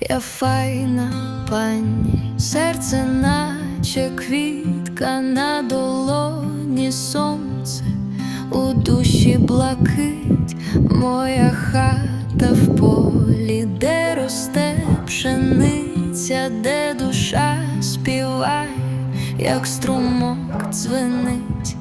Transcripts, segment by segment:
я файна пані, серце, наче квітка на долоні сонце, у душі блакить, моя хата. В полі, де росте пшениця, де душа співає, як струмок дзвенить.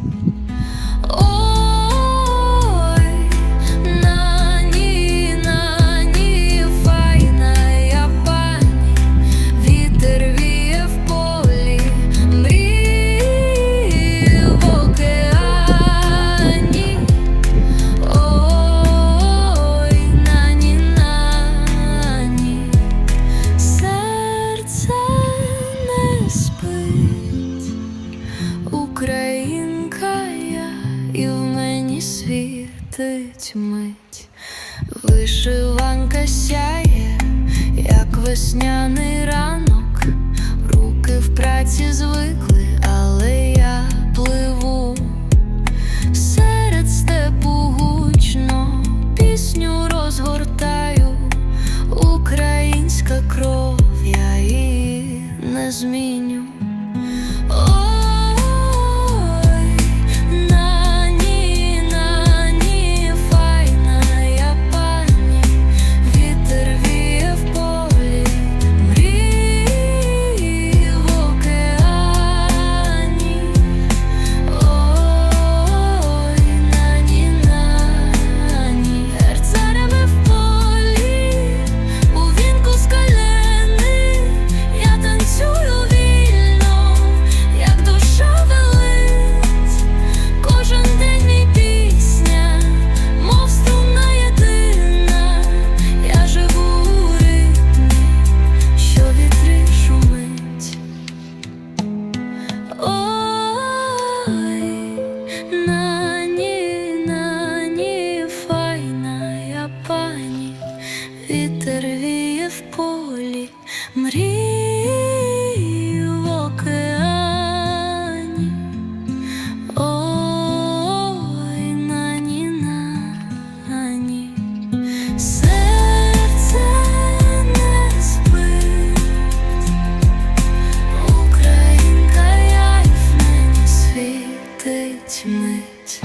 І в мені світить мить, вишиванка сяє, як весняний ранок, руки в праці звикли, але я пливу. Серед степу гучно, пісню розгортаю, українська кров, я її не зміню. в полі, мрій в океані, ой на ні. Серце не спить, Українка яй в мені світить мить.